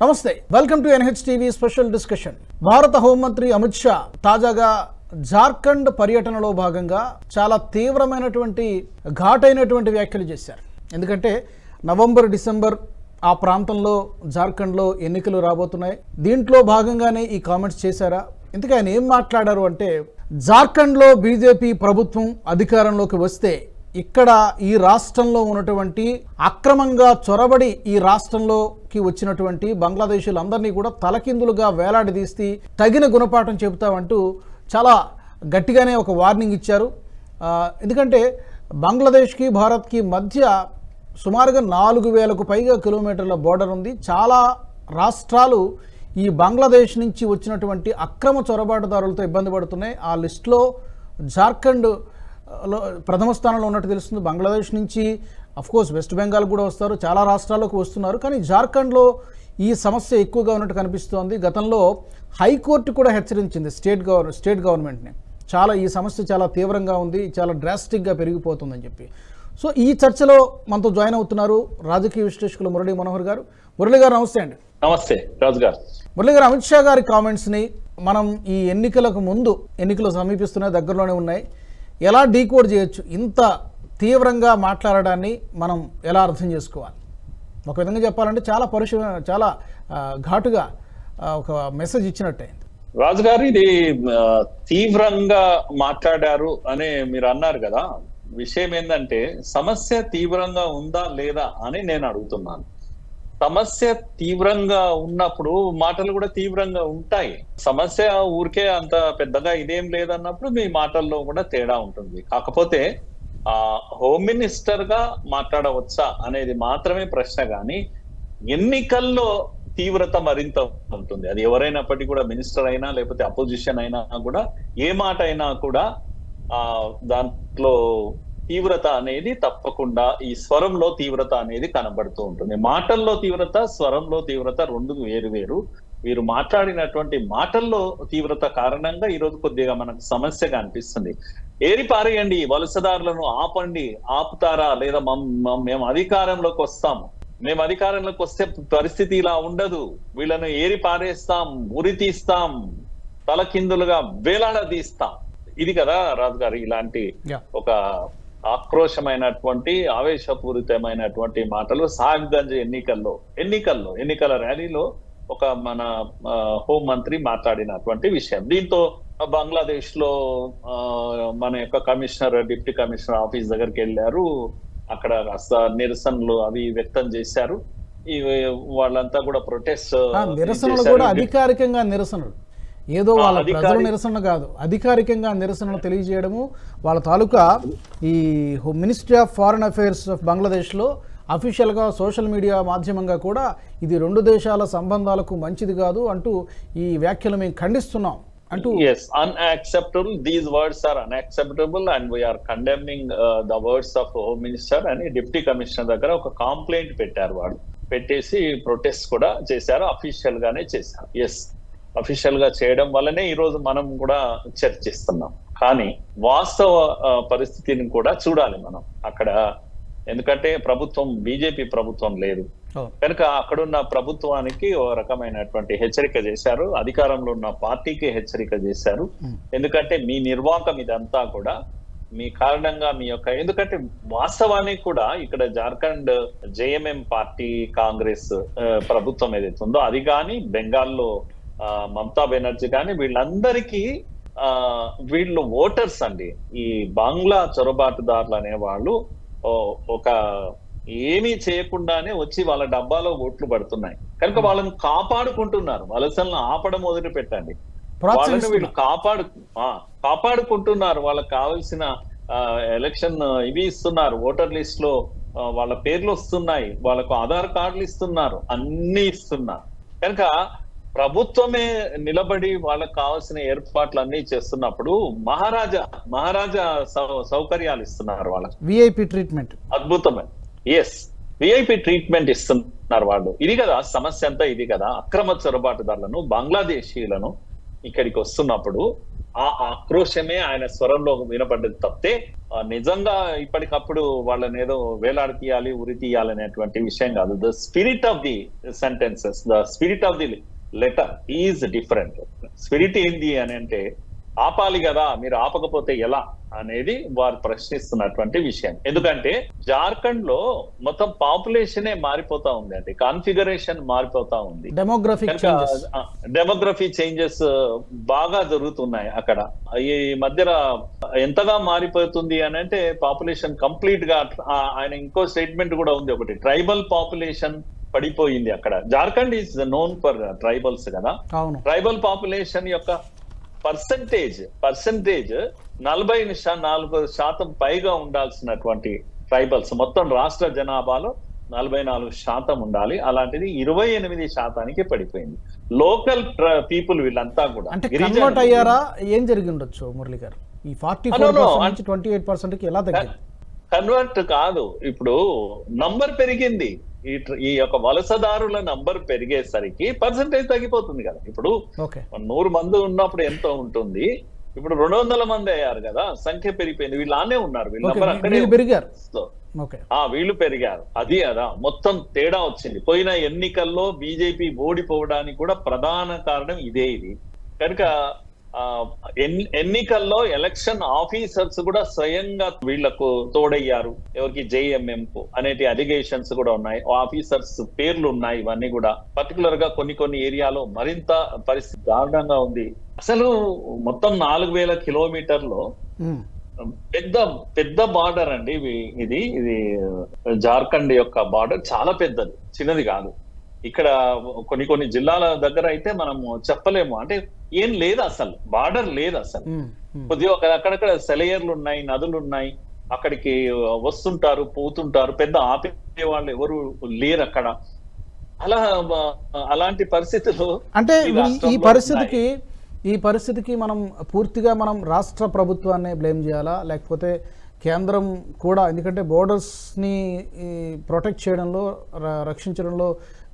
నమస్తే welcome to NH TV special discussion. భారత హోంమంత్రి అమిత్ షా తాజాగా జార్ఖండ్ పర్యటనలో భాగంగా చాలా తీవ్రమైనటువంటి ఘాటైనటువంటి వ్యాఖ్యలు చేశారు. ఎందుకంటే నవంబర్ డిసెంబర్ ఆ ప్రాంతంలో జార్ఖండ్లో ఎన్నికలు రాబోతున్నాయి. దీంట్లో భాగంగానే ఈ కామెంట్స్ చేశారా? ఎందుకు ఆయన ఏం మాట్లాడారు అంటే జార్ఖండ్లో బీజేపీ ప్రభుత్వం అధికారంలోకి వస్తే ఇక్కడ ఈ రాష్ట్రంలో ఉన్నటువంటి అక్రమంగా చొరబడి ఈ రాష్ట్రంలోకి వచ్చినటువంటి బంగ్లాదేశీలందరినీ కూడా తలకిందులుగా వేలాడదీసి తగిన గుణపాఠం చెబుతామంటూ చాలా గట్టిగానే ఒక వార్నింగ్ ఇచ్చారు. ఎందుకంటే బంగ్లాదేశ్కి భారత్కి మధ్య సుమారుగా నాలుగు వేలకు పైగా కిలోమీటర్ల బోర్డర్ ఉంది. చాలా రాష్ట్రాలు ఈ బంగ్లాదేశ్ నుంచి వచ్చినటువంటి అక్రమ చొరబాటుదారులతో ఇబ్బంది పడుతున్నాయి. ఆ లిస్టులో జార్ఖండ్ లో ప్రథమ స్థానంలో ఉన్నట్టు తెలుస్తుంది. బంగ్లాదేశ్ నుంచి కోర్స్ వెస్ట్ బెంగాల్ కూడా వస్తారు. చాలా రాష్ట్రాలకు వస్తున్నారు. కానీ జార్ఖండ్లో ఈ సమస్య ఎక్కువగా ఉన్నట్టు కనిపిస్తోంది. గతంలో హైకోర్టు కూడా హెచ్చరించింది స్టేట్ గవర్ స్టేట్ గవర్నమెంట్ని. చాలా ఈ సమస్య చాలా తీవ్రంగా ఉంది. చాలా డ్రాస్టిక్గా పెరిగిపోతుందని చెప్పి. సో ఈ చర్చలో మనతో జాయిన్ అవుతున్నారు రాజకీయ విశ్లేషకులు మురళీ మనోహర్ గారు. మురళి గారు నమస్తే అండి. నమస్తే రాజు గారు. మురళి గారు అమిత్ షా గారి కామెంట్స్ని మనం ఈ ఎన్నికలకు ముందు ఎన్నికలు సమీపిస్తున్నాయి దగ్గరలోనే ఉన్నాయి. ఎలా డీకోడ్ చేయొచ్చు ఇంత తీవ్రంగా మాట్లాడడాన్ని మనం ఎలా అర్థం చేసుకోవాలి? ఒక విధంగా చెప్పాలంటే చాలా పరుష చాలా ఘాటుగా ఒక మెసేజ్ ఇచ్చినట్టయింది. రాజు గారు ఇది తీవ్రంగా మాట్లాడారు అనే మీరు అన్నారు కదా. విషయం ఏంటంటే సమస్య తీవ్రంగా ఉందా లేదా అని నేను అడుగుతున్నాను. సమస్య తీవ్రంగా ఉన్నప్పుడు మాటలు కూడా తీవ్రంగా ఉంటాయి. సమస్య ఊరికే అంత పెద్దగా ఇదేం లేదన్నప్పుడు మీ మాటల్లో కూడా తేడా ఉంటుంది. కాకపోతే ఆ హోమ్ మినిస్టర్గా మాట్లాడవచ్చా అనేది మాత్రమే ప్రశ్న కానీ ఎన్నికల్లో తీవ్రత మరింత ఉంటుంది. అది ఎవరైనప్పటికీ కూడా మినిస్టర్ అయినా లేకపోతే అపోజిషన్ అయినా కూడా ఏ మాట అయినా కూడా ఆ దాంట్లో తీవ్రత అనేది తప్పకుండా ఈ స్వరంలో తీవ్రత అనేది కనబడుతూ ఉంటుంది. మాటల్లో తీవ్రత స్వరంలో తీవ్రత రెండు వేరు వేరు. వీరు మాట్లాడినటువంటి మాటల్లో తీవ్రత కారణంగా ఈ రోజు కొద్దిగా మనకు సమస్యగా అనిపిస్తుంది. ఏరి పారేయండి వలసదారులను ఆపండి ఆపుతారా? లేదా మమ్- అధికారంలోకి వస్తాము. మేము అధికారంలోకి వస్తే పరిస్థితి ఇలా ఉండదు. వీళ్ళను ఏరి పారేస్తాం ఉరి తీస్తాం తలకిందులుగా వేలాడదీస్తాం. ఇది కదా రాజు గారు ఇలాంటి. ఒక ఆక్రోశమైనటువంటి ఆవేశపూరితమైనటువంటి మాటలు సాహిబ్గంజ్ ఎన్నికల్లో ఎన్నికల్లో ఎన్నికల ర్యాలీలో ఒక మన హోం మంత్రి మాట్లాడినటువంటి విషయం. దీంతో బంగ్లాదేశ్లో మన యొక్క కమిషనర్ డిప్యూటీ కమిషనర్ ఆఫీస్ దగ్గరికి వెళ్ళారు. అక్కడ కాస్త నిరసనలు అవి వ్యక్తం చేశారు. ఈ వాళ్ళంతా కూడా ప్రొటెస్ట్ నిరసనలు కూడా అధికారికంగా నిరసనలు. ఏదో వాళ్ళ ప్రజల నిరసన కాదు. అధికారికంగా నిరసనలు తెలియజేయడము వాళ్ళ తాలూకా ఈ ministry of foreign affairs of బంగ్లాదేశ్లో అఫీషియల్గా సోషల్ మీడియా మాధ్యమంగా కూడా ఇది రెండు దేశాల సంబంధాలకు మంచిది కాదు అంటూ ఈ వ్యాఖ్యలు మేము ఖండిస్తున్నాం అంటూ these words are unacceptable and we are condemning uh, the words of home minister అని డిప్యూటీ కమిషనర్ దగ్గర ఒక కాంప్లైంట్ పెట్టారు వాళ్ళు. పెట్టేసి ప్రొటెస్ట్ కూడా చేశారు అఫీషియల్ గానే చేశారు. ఎస్ అఫీషియల్గా చేయడం వల్లనే ఈ రోజు మనం కూడా చర్చిస్తున్నాం. కానీ వాస్తవ పరిస్థితిని కూడా చూడాలి మనం. అక్కడ ఎందుకంటే ప్రభుత్వం బీజేపీ ప్రభుత్వం లేదు. కనుక అక్కడున్న ప్రభుత్వానికి ఓ రకమైనటువంటి హెచ్చరిక చేశారు. అధికారంలో ఉన్న పార్టీకి హెచ్చరిక చేశారు. ఎందుకంటే మీ నిర్వాహకం ఇదంతా కూడా మీ కారణంగా మీ యొక్క ఎందుకంటే వాస్తవానికి కూడా ఇక్కడ జార్ఖండ్ జేఎంఎం పార్టీ కాంగ్రెస్ ప్రభుత్వం ఏదైతే ఉందో అది కానీ బెంగాల్లో మమతా బెనర్జీ కానీ వీళ్ళందరికీ ఆ వీళ్ళు ఓటర్స్ అండి. ఈ బంగ్లా చొరబాటుదారులు అనే వాళ్ళు ఒక ఏమీ చేయకుండానే వచ్చి వాళ్ళ డబ్బాలో ఓట్లు పడుతున్నాయి. కనుక వాళ్ళని కాపాడుకుంటున్నారు. వలసలను ఆపడం మొదలు పెట్టండి. వాళ్ళని వీళ్ళు కాపాడు ఆ, కాపాడుకుంటున్నారు. వాళ్ళకి కావాల్సిన ఆ, ఎలక్షన్ ఇవి ఇస్తున్నారు. ఓటర్ లిస్ట్లో వాళ్ళ పేర్లు వస్తున్నాయి. వాళ్ళకు ఆధార్ కార్డులు ఇస్తున్నారు. అన్ని ఇస్తున్నారు. కనుక ప్రభుత్వమే నిలబడి వాళ్ళకి కావాల్సిన ఏర్పాట్లు అన్ని చేస్తున్నప్పుడు మహారాజా మహారాజా సౌకర్యాలు ఇస్తున్నారు వాళ్ళకి. విఐపి ట్రీట్మెంట్ అద్భుతమే. ఎస్ విఐపి ట్రీట్మెంట్ ఇస్తున్నారు వాళ్ళు. ఇది కదా సమస్య అంతా ఇది కదా. అక్రమ చొరబాటుదారులను బంగ్లాదేశీయులను ఇక్కడికి వస్తున్నప్పుడు ఆ ఆక్రోశమే ఆయన స్వరంలో వినపడ్డది తప్పితే నిజంగా ఇప్పటికప్పుడు వాళ్ళని ఏదో వేలాడి తీయాలి ఉరి తీయాలి అనేటువంటి విషయం కాదు. The spirit of the sentences the spirit of the letter is different. Spirit ఏంది అని అంటే ఆపాలి కదా మీరు ఆపకపోతే ఎలా అనేది వారు ప్రశ్నిస్తున్నటువంటి విషయం. ఎందుకంటే జార్ఖండ్లో మొత్తం పాపులేషనే మారిపోతా ఉంది అండి. కాన్ఫిగరేషన్ మారిపోతా ఉంది. డెమోగ్రఫిక్ చేంజెస్ డెమోగ్రఫీ చేంజెస్ బాగా జరుగుతున్నాయి అక్కడ. ఈ మధ్యన ఎంతగా మారిపోతుంది అని అంటే పాపులేషన్ కంప్లీట్గా ఆయన ఇంకో స్టేట్మెంట్ కూడా ఉంది ఒకటి. ట్రైబల్ పాపులేషన్ పడిపోయింది అక్కడ. Jharkhand is known for tribals కదా. ట్రైబల్ పాపులేషన్ యొక్క పర్సంటేజ్ పర్సంటేజ్ నలభై నాలుగు శాతం పైగా ఉండాల్సినటువంటి ట్రైబల్స్ మొత్తం రాష్ట్ర జనాభాలో నలభై నాలుగు శాతం ఉండాలి. అలాంటిది ఇరవై ఎనిమిది శాతానికి పడిపోయింది. లోకల్ పీపుల్ వీళ్ళంతా కూడా. అంటే. కన్వర్ట్ అయ్యారా? ఏం జరిగి ఉండొచ్చు మురళి గారు? ఈ ఫార్టీ ట్వంటీ ఎయిట్ పర్సెంట్కి ఎలా తగ్గింది? కన్వర్ట్ కాదు. ఇప్పుడు నంబర్ పెరిగింది. ఈ యొక్క వలసదారుల నంబర్ పెరిగేసరికి పర్సంటేజ్ తగ్గిపోతుంది కదా. ఇప్పుడు నూరు మంది ఉన్నప్పుడు ఎంతో ఉంటుంది? ఇప్పుడు రెండు వందల మంది అయ్యారు కదా సంఖ్య పెరిగిపోయింది. వీళ్ళు ఆనే ఉన్నారు. వీళ్ళ నంబర్ అక్కడే పెరిగారు. ఆ వీళ్ళు పెరిగారు. అది అదా మొత్తం తేడా వచ్చింది. పోయిన ఎన్నికల్లో బీజేపీ ఓడిపోవడానికి కూడా ప్రధాన కారణం ఇదే ఇది. కనుక ఎన్నికల్లో ఎలక్షన్ ఆఫీసర్స్ కూడా స్వయంగా వీళ్ళకు తోడయ్యారు. ఎవరికి? జేఎంఎం కు అనేటి అలిగేషన్స్ కూడా ఉన్నాయి. ఆఫీసర్స్ పేర్లు ఉన్నాయి ఇవన్నీ కూడా. పర్టికులర్గా కొన్ని కొన్ని ఏరియాలో మరింత పరిస్థితి దారుణంగా ఉంది. అసలు మొత్తం నాలుగు వేల కిలోమీటర్లో. పెద్ద పెద్ద బార్డర్ అండి ఇది ఇది జార్ఖండ్ యొక్క బార్డర్. చాలా పెద్దది చిన్నది కాదు. ఇక్కడ కొన్ని కొన్ని జిల్లాల దగ్గర అయితే మనము చెప్పలేము. అంటే ఏం లేదు అసలు. బార్డర్ లేదు అసలు. కొద్దిగా అక్కడక్కడ సెలయర్లు ఉన్నాయి నదులు ఉన్నాయి అక్కడికి వస్తుంటారు పోతుంటారు. పెద్ద ఆపే వాళ్ళు ఎవరు లేరు అక్కడ. అలా అలాంటి పరిస్థితులు అంటే ఈ పరిస్థితికి ఈ పరిస్థితికి మనం పూర్తిగా మనం రాష్ట్ర ప్రభుత్వాన్ని బ్లేమ్ చేయాలా? లేకపోతే కేంద్రం కూడా ఎందుకంటే బోర్డర్స్ని ప్రొటెక్ట్ చేయడంలో రక్షించడంలో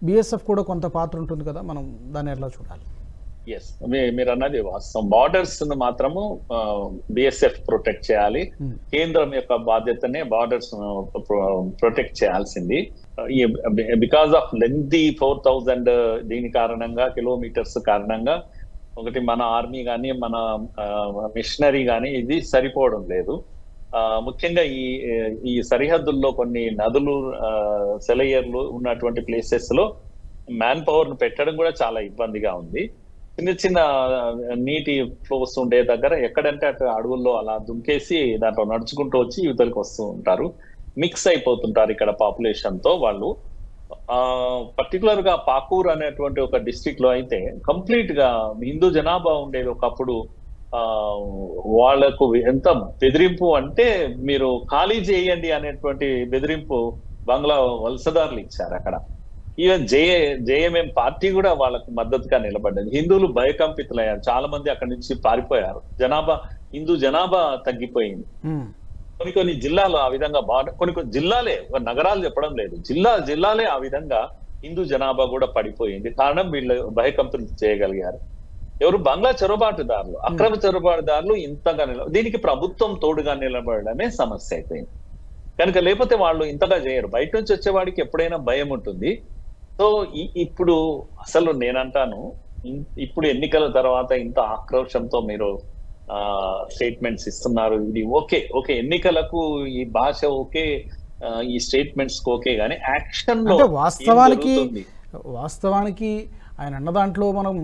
బిఎస్ఎఫ్ కూడా కొంత పాత్ర ఉంటుంది కదా మనం దాన్ని ఎట్లా చూడాలి? ఎస్ మీరు అన్నది వాస్తవం. బార్డర్స్ మాత్రము బిఎస్ఎఫ్ ప్రొటెక్ట్ చేయాలి. Hmm. కేంద్రం యొక్క బాధ్యతనే బార్డర్స్ ప్రొటెక్ట్ చేయాల్సింది. Because of length four thousand దీని కారణంగా కిలోమీటర్స్ కారణంగా ఒకటి మన ఆర్మీ కానీ మన మిషనరీ కానీ ఇది సరిపోవడం లేదు. ముఖ్యంగా ఈ ఈ సరిహద్దుల్లో కొన్ని నదులు సెలయర్లు ఉన్నటువంటి ప్లేసెస్లో మ్యాన్ పవర్ను పెట్టడం కూడా చాలా ఇబ్బందిగా ఉంది. చిన్న చిన్న నీటి ఫ్లోస్ ఉండే దగ్గర ఎక్కడంటే అక్కడ అడవుల్లో అలా దుంకేసి దాంట్లో నడుచుకుంటూ వచ్చి యువతలకు వస్తూ ఉంటారు. మిక్స్ అయిపోతుంటారు ఇక్కడ పాపులేషన్తో వాళ్ళు. ఆ పర్టికులర్గా పాకూర్ అనేటువంటి ఒక డిస్ట్రిక్ట్లో అయితే కంప్లీట్గా హిందూ జనాభా ఉండేది ఒకప్పుడు వాళ్ళకు ఎంత బెదిరింపు అంటే మీరు ఖాళీ చేయండి అనేటువంటి బెదిరింపు బంగ్లా వలసదారులు ఇచ్చారు అక్కడ. ఈవెన్ జే జేఎంఎం పార్టీ కూడా వాళ్ళకు మద్దతుగా నిలబడ్డది. హిందువులు భయకంపితులయ్యారు. చాలా మంది అక్కడి నుంచి పారిపోయారు. జనాభా హిందూ జనాభా తగ్గిపోయింది. కొన్ని కొన్ని జిల్లాలు ఆ విధంగా బాగా కొన్ని కొన్ని జిల్లాలే నగరాలు చెప్పడం లేదు. జిల్లా జిల్లాలే ఆ విధంగా హిందూ జనాభా కూడా పడిపోయింది. కారణం వీళ్ళు భయకంపితులు చేయగలిగారు. ఎవరు బంగ్లా చొరబాటుదారులు అక్రమ చొరబాటుదారులు ఇంతగా నిల దీనికి ప్రభుత్వం తోడుగా నిలబడడమే సమస్య అయిపోయింది కనుక లేకపోతే వాళ్ళు ఇంతగా చేయరు. బయట నుంచి వచ్చేవాడికి ఎప్పుడైనా భయం ఉంటుంది. సో ఇప్పుడు అసలు నేనంటాను ఇప్పుడు ఎన్నికల తర్వాత ఇంత ఆక్రోశంతో మీరు స్టేట్మెంట్స్ ఇస్తున్నారు. ఇది ఓకే ఓకే ఎన్నికలకు ఈ భాష ఓకే ఈ స్టేట్మెంట్స్ ఓకే గానీ యాక్షన్ వాస్తవానికి? వాస్తవానికి ఆయన అన్న దాంట్లో మనం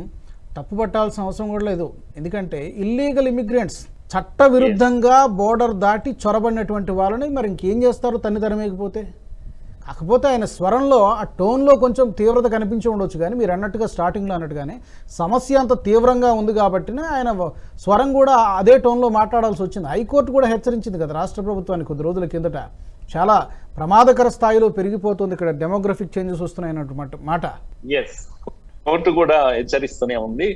తప్పు పట్టాల్సిన అవసరం కూడా లేదు. ఎందుకంటే ఇల్లీగల్ ఇమిగ్రెంట్స్ చట్ట విరుద్ధంగా బోర్డర్ దాటి చొరబడినటువంటి వాళ్ళని మరి ఇంకేం చేస్తారు? తన్ని తరమేకపోతే కాకపోతే ఆయన స్వరంలో ఆ టోన్లో కొంచెం తీవ్రత కనిపించి ఉండొచ్చు కానీ మీరు అన్నట్టుగా స్టార్టింగ్లో అన్నట్టుగానే సమస్య అంత తీవ్రంగా ఉంది కాబట్టినే ఆయన స్వరం కూడా అదే టోన్లో మాట్లాడాల్సి వచ్చింది. హైకోర్టు కూడా హెచ్చరించింది కదా రాష్ట్ర ప్రభుత్వానికి కొద్ది రోజుల కిందట. చాలా ప్రమాదకర స్థాయిలో పెరిగిపోతుంది ఇక్కడ డెమోగ్రఫిక్ చేంజెస్ వస్తున్నాయి అన్నటువంటి మాట ఎస్ కోర్టు కూడా హెచ్చరిస్తూనే ఉంది.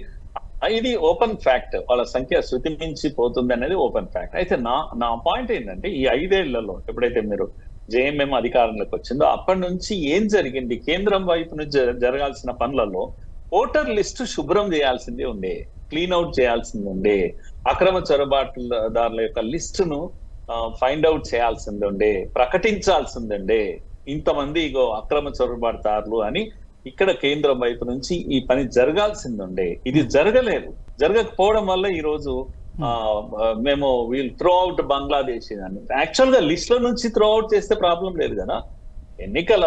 ఇది ఓపెన్ ఫ్యాక్ట్. వాళ్ళ సంఖ్య శృతి మించి పోతుంది అనేది ఓపెన్ ఫ్యాక్ట్. అయితే నా నా పాయింట్ ఏంటంటే ఈ ఐదేళ్ళలో ఎప్పుడైతే మీరు జేఎంఎం అధికారంలోకి వచ్చిందో అప్పటి నుంచి ఏం జరిగింది? కేంద్రం వైపు నుంచి జరగాల్సిన పనులలో ఓటర్ లిస్టు శుభ్రం చేయాల్సిందే ఉండే క్లీన్ అవుట్ చేయాల్సింది ఉండే అక్రమ చొరబాటుదారుల యొక్క లిస్టును ఫైండ్ అవుట్ చేయాల్సింది ఉండే ప్రకటించాల్సింది ఉండే ఇంతమంది ఇగో అక్రమ చొరబాటుదారులు అని ఇక్కడ కేంద్రం వైపు నుంచి ఈ పని జరగాల్సింది ఉండే ఇది జరగలేదు. జరగకపోవడం వల్ల ఈ రోజు ఆ, మేము వీల్ త్రో అవుట్ బంగ్లాదేశ్ అని యాక్చువల్గా లిస్ట్లో నుంచి త్రో అవుట్ చేస్తే ప్రాబ్లం లేదు కదా. ఎన్నికల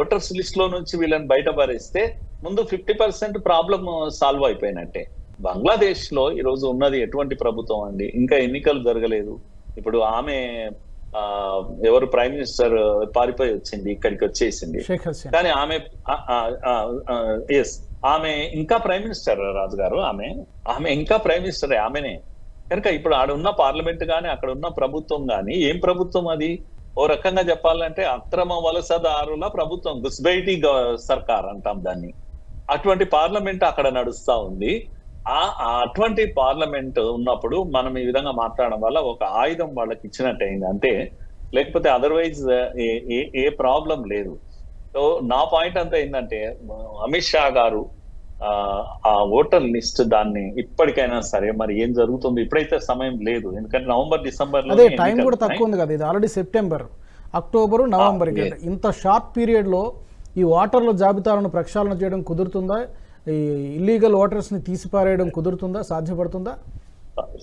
ఓటర్స్ లిస్ట్లో నుంచి వీళ్ళని బయట పారేస్తే ముందు ఫిఫ్టీ పర్సెంట్ ప్రాబ్లం సాల్వ్ అయిపోయినట్టే. బంగ్లాదేశ్లో ఈ రోజు ఉన్నది ఎటువంటి ప్రభుత్వం అండి? ఇంకా ఎన్నికలు జరగలేదు. ఇప్పుడు ఆమె ఎవరు ప్రైమ్ మినిస్టర్ పారిపోయి వచ్చింది ఇక్కడికి వచ్చేసింది. కానీ ఆమె ఎస్ ఆమె ఇంకా ప్రైమ్ మినిస్టర్ రాజు గారు ఆమె ఆమె ఇంకా ప్రైమ్ మినిస్టర్ ఆమెనే. కనుక ఇప్పుడు ఆడ ఉన్న పార్లమెంట్ గాని అక్కడ ఉన్న ప్రభుత్వం గాని ఏం ప్రభుత్వం అది? ఓ రకంగా చెప్పాలంటే అక్రమ వలసదారుల ప్రభుత్వం గుస్బైటీ సర్కార్ అంటాం దాన్ని. అటువంటి పార్లమెంట్ అక్కడ నడుస్తా ఉంది. ఆ అటువంటి పార్లమెంట్ ఉన్నప్పుడు మనం ఈ విధంగా మాట్లాడడం వల్ల ఒక ఆయుధం వాళ్ళకి ఇచ్చినట్టు అయింది అంతే లేకపోతే అదర్వైజ్ ఏ ప్రాబ్లం లేదు. సో నా పాయింట్ అంతా ఏంటంటే అమిత్ షా గారు ఆ, ఓటర్ లిస్ట్ దాన్ని ఇప్పటికైనా సరే మరి ఏం జరుగుతుంది ఇప్పుడైతే సమయం లేదు. ఎందుకంటే నవంబర్ డిసెంబర్లో టైం కూడా తక్కువ ఉంది కదా. ఇది ఆల్రెడీ సెప్టెంబర్ అక్టోబరు నవంబర్ ఇంత షార్ట్ పీరియడ్లో ఈ ఓటర్ల జాబితాలను ప్రక్షాళన చేయడం కుదురుతుందా? ఈ ఇల్లీగల్ ఓటర్స్ని తీసిపారేయడం కుదురుతుందా? సాధ్యపడుతుందా?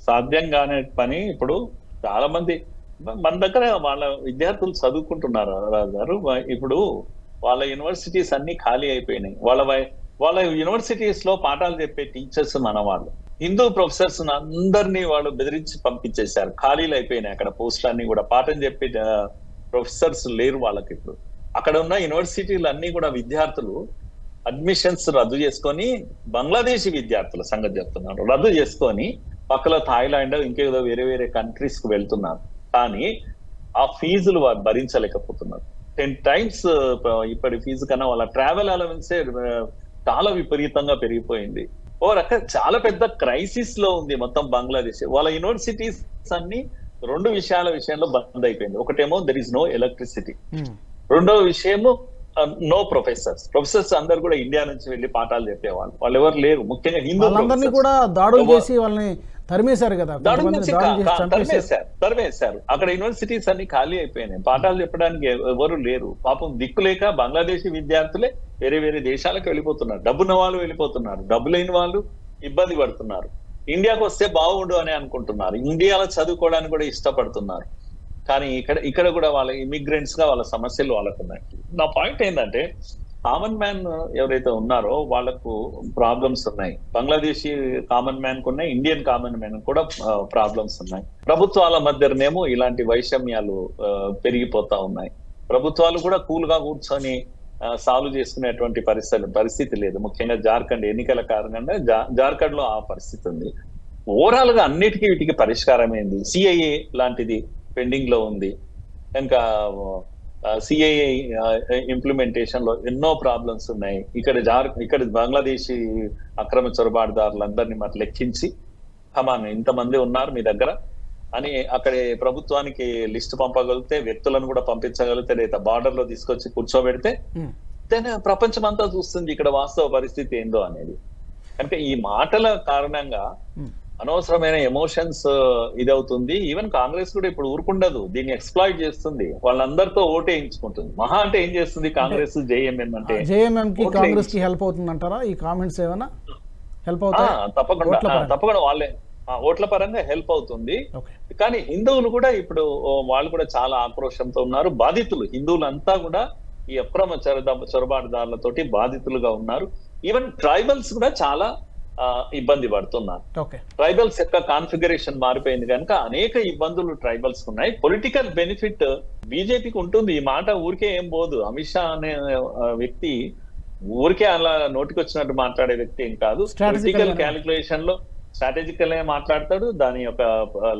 సాధ్యం కానే పని. ఇప్పుడు చాలా మంది మన దగ్గర వాళ్ళ విద్యార్థులు చదువుకుంటున్నారు రాజు గారు ఇప్పుడు వాళ్ళ యూనివర్సిటీస్ అన్ని ఖాళీ అయిపోయినాయి. వాళ్ళ వై- వాళ్ళ యూనివర్సిటీస్లో పాఠాలు చెప్పే టీచర్స్ మన వాళ్ళు. హిందూ ప్రొఫెసర్స్ అందరినీ వాళ్ళు బెదిరించి పంపించేశారు. ఖాళీలు అయిపోయినాయి అక్కడ పోస్టులన్నీ కూడా. పాఠం చెప్పే ప్రొఫెసర్స్ లేరు వాళ్ళకి ఇప్పుడు. అక్కడ ఉన్న యూనివర్సిటీలు అన్ని కూడా విద్యార్థులు అడ్మిషన్స్ రద్దు చేసుకొని బంగ్లాదేశీ విద్యార్థుల సంగతి చెప్తున్నారు రద్దు చేసుకొని పక్కల థాయిలాండ్ ఇంకేదో వేరే వేరే కంట్రీస్కు వెళ్తున్నారు. కానీ ఆ ఫీజులు వారు భరించలేకపోతున్నారు. టెన్ టైమ్స్ ఇప్పటి ఫీజు కన్నా వాళ్ళ ట్రావెల్ అలవెన్సే చాలా విపరీతంగా పెరిగిపోయింది. ఓ రక చాలా పెద్ద క్రైసిస్లో ఉంది మొత్తం బంగ్లాదేశ్. వాళ్ళ యూనివర్సిటీస్ అన్ని రెండు విషయాల విషయంలో బంద్ అయిపోయింది. ఒకటేమో దెర్ ఇస్ నో ఎలక్ట్రిసిటీ. రెండో విషయము నో ప్రొఫెసర్స్ ప్రొఫెసర్స్ అందరు కూడా ఇండియా నుంచి వెళ్ళి పాఠాలు చెప్పేవాళ్ళు. వాళ్ళు ఎవరు లేరు. ముఖ్యంగా హిందూ. కూడా దాడులు చేసి వాళ్ళని తరిమేశారు కదా. తరిమేశారు. తరిమేశారు. అక్కడ యూనివర్సిటీస్ అన్ని ఖాళీ అయిపోయినాయి. పాఠాలు చెప్పడానికి ఎవ- ఎవరు లేరు. పాపం దిక్కు లేక బంగ్లాదేశీ విద్యార్థులే వేరే వేరే దేశాలకు వెళ్ళిపోతున్నారు. డబ్బున్న వాళ్ళు వెళ్ళిపోతున్నారు. డబ్బు లేని వాళ్ళు ఇబ్బంది పడుతున్నారు. ఇండియాకు వస్తే బాగుండు అని అనుకుంటున్నారు. ఇండియాలో చదువుకోవడానికి కూడా ఇష్టపడుతున్నారు. కానీ ఇక్కడ ఇక్కడ కూడా వాళ్ళ ఇమిగ్రెంట్స్గా వాళ్ళ సమస్యలు వాళ్ళకు ఉన్నాయి నా పాయింట్ ఏంటంటే కామన్ మ్యాన్ ఎవరైతే ఉన్నారో వాళ్ళకు ప్రాబ్లమ్స్ ఉన్నాయి. బంగ్లాదేశీ కామన్ మ్యాన్కు ఉన్నాయి ఇండియన్ కామన్ మ్యాన్ కూడా ప్రాబ్లమ్స్ ఉన్నాయి. ప్రభుత్వాల మధ్యనేమో ఇలాంటి వైషమ్యాలు పెరిగిపోతా ఉన్నాయి. ప్రభుత్వాలు కూడా కూల్గా కూర్చొని సాల్వ్ చేసుకునేటువంటి పరిస్థితి పరిస్థితి లేదు. ముఖ్యంగా జార్ఖండ్ ఎన్నికల కారణంగా జార్ఖండ్లో ఆ పరిస్థితి ఉంది. ఓవరాల్గా అన్నిటికీ వీటికి పరిష్కారం ఏంది సిఐఏ లాంటిది పెండింగ్లో ఉంది ఇంకా సిఐఏ ఇంప్లిమెంటేషన్లో ఎన్నో ప్రాబ్లమ్స్ ఉన్నాయి ఇక్కడ జార్ ఇక్కడ బంగ్లాదేశీ అక్రమ చొరబాటుదారులందరినీ మరి లెక్కించి కమాన్ ఇంతమంది ఉన్నారు మీ దగ్గర అని అక్కడ ప్రభుత్వానికి లిస్ట్ పంపగలిగితే వ్యక్తులను కూడా పంపించగలిగితే లేదా బార్డర్లో తీసుకొచ్చి కూర్చోబెడితే. దెన్ ప్రపంచం అంతా చూస్తుంది ఇక్కడ వాస్తవ పరిస్థితి ఏందో అనేది అంటే ఈ మాటల కారణంగా. అనవసరమైన ఎమోషన్స్ ఇదవుతుంది. ఈవెన్ కాంగ్రెస్ కూడా ఇప్పుడు ఊరుకుండదు. దీన్ని ఎక్స్ప్లాయిట్ చేస్తుంది. వాళ్ళందరితో ఓటేయించుకుంటుంది మహా అంటే ఏం చేస్తుంది కాంగ్రెస్ జేఎంఎం అంటే? జేఎంఎం కి కాంగ్రెస్కి హెల్ప్ అవుతుందంటారా? ఈ కామెంట్స్ ఏమైనా హెల్ప్ అవుతాయి? తప్పకుండా. తప్పకుండా వాళ్ళే. ఓట్ల పరంగా హెల్ప్ అవుతుంది. కానీ హిందువులు కూడా ఇప్పుడు వాళ్ళు కూడా చాలా ఆక్రోషంతో ఉన్నారు. బాధితులు హిందువులంతా కూడా ఈ అక్రమ చొరబాటుదారులతోటి బాధితులుగా ఉన్నారు. ఈవెన్ ట్రైబల్స్ కూడా చాలా ఇబ్బంది పడుతున్నారు. ట్రైబల్స్ యొక్క కాన్ఫిగరేషన్ మారిపోయింది కనుక అనేక ఇబ్బందులు ట్రైబల్స్ ఉన్నాయి. పొలిటికల్ బెనిఫిట్ బీజేపీకి ఉంటుంది. ఈ మాట ఊరికే ఏం పోదు. అమిత్ షా అనే వ్యక్తి ఊరికే అలా నోటికి వచ్చినట్టు మాట్లాడే వ్యక్తి ఏం కాదు. పొలిటికల్. క్యాలిక్యులేషన్లో స్ట్రాటజికల్ మాట్లాడతాడు. దాని యొక్క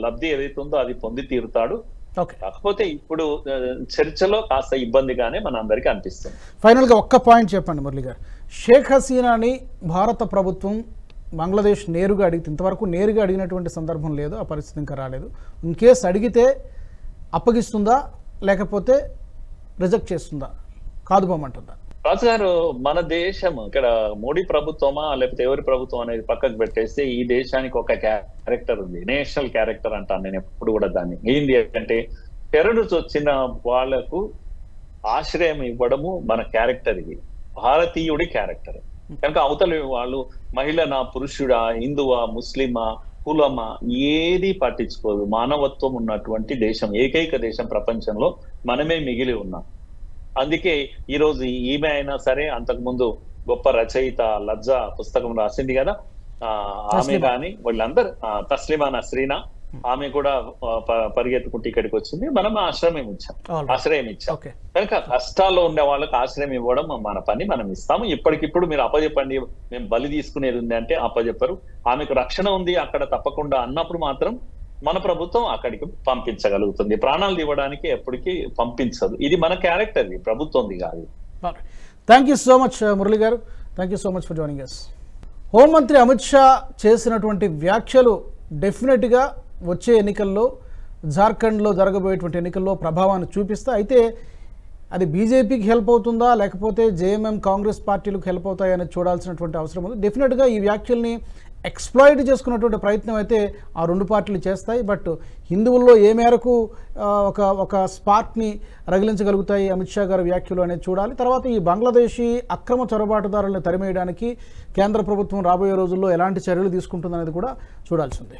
లబ్ధి ఏదైతే ఉందో అది పొంది తీరుతాడు. ఓకే. కాకపోతే ఇప్పుడు చర్చలో కాస్త ఇబ్బందిగానే మన అందరికీ అనిపిస్తుంది. ఫైనల్గా ఒక్క పాయింట్ చెప్పండి మురళి గారు. షేక్ హసీనాని భారత ప్రభుత్వం బంగ్లాదేశ్ నేరుగా అడిగితే ఇంతవరకు నేరుగా అడిగినటువంటి సందర్భం లేదు ఆ పరిస్థితి ఇంకా రాలేదు. ఇన్ అడిగితే అప్పగిస్తుందా లేకపోతే రిజెక్ట్ చేస్తుందా? కాదు పోమంటుందా రాజు గారు మన దేశం ఇక్కడ మోడీ ప్రభుత్వమా లేకపోతే ఎవరి ప్రభుత్వం అనేది పక్కకు పెట్టేస్తే ఈ దేశానికి ఒక క్యారెక్టర్ ఉంది. నేషనల్ క్యారెక్టర్ అంటాను నేను ఎప్పుడు కూడా దాన్ని. ఏంది అంటే శరణు వచ్చిన వాళ్ళకు ఆశ్రయం ఇవ్వడము మన క్యారెక్టర్ ఇది. భారతీయుడి క్యారెక్టర్ కనుక అవతల వాళ్ళు మహిళనా పురుషుడా హిందువా ముస్లిమా కులమా ఏది పట్టించుకోదు. మానవత్వం ఉన్నటువంటి దేశం ఏకైక దేశం ప్రపంచంలో మనమే మిగిలి ఉన్నాం. అందుకే ఈ రోజు ఈమె అయినా సరే అంతకు ముందు గొప్ప రచయిత లజ్జ పుస్తకం రాసింది కదా? ఆమె. కానీ వాళ్ళందరూ ఆ, తస్లిమా నస్రీనా ఆమె కూడా పరిగెత్తుకుంటూ ఇక్కడికి వచ్చింది. మనం ఆశ్రమం ఇచ్చాం. ఆశ్రయం ఇచ్చాం. కనుక కష్టాల్లో ఉండే వాళ్ళకి ఆశ్రయం ఇవ్వడం మన పని మనం ఇస్తాము. ఇప్పటికిప్పుడు మీరు అప్పచెప్పండి మేము బలి తీసుకునేది ఉంది అంటే అప్పచెప్పరు ఆమెకు రక్షణ ఉంది అక్కడ తప్పకుండా అన్నప్పుడు మాత్రం మన ప్రభుత్వం అక్కడికి పంపించగలుగుతుంది. ప్రాణాలు ఇవ్వడానికి ఎప్పటికీ పంపించదు. ఇది మన క్యారెక్టర్ ఇది ప్రభుత్వంది కాదు. Thank you so much Murali garu. Thank you so much for joining హోంమంత్రి అమిత్ షా చేసినటువంటి వ్యాఖ్యలు డెఫినెట్గా వచ్చే ఎన్నికల్లో జార్ఖండ్లో జరగబోయేటువంటి ఎన్నికల్లో ప్రభావాన్ని చూపిస్తా. అయితే అది బీజేపీకి హెల్ప్ అవుతుందా? లేకపోతే జేఎంఎం కాంగ్రెస్ పార్టీలకు హెల్ప్ అవుతాయని చూడాల్సినటువంటి అవసరం ఉంది. డెఫినెట్గా ఈ వ్యాఖ్యల్ని ఎక్స్ప్లాయిడ్ చేసుకున్నటువంటి ప్రయత్నం అయితే ఆ రెండు పార్టీలు చేస్తాయి. బట్ హిందువుల్లో ఏ మేరకు ఒక ఒక స్పార్క్ని రగిలించగలుగుతాయి అమిత్ షా గారి వ్యాఖ్యలు అనేది చూడాలి. తర్వాత ఈ బంగ్లాదేశీ అక్రమ చొరబాటుదారులను తరిమేయడానికి కేంద్ర ప్రభుత్వం రాబోయే రోజుల్లో ఎలాంటి చర్యలు తీసుకుంటుందనేది కూడా చూడాల్సిందే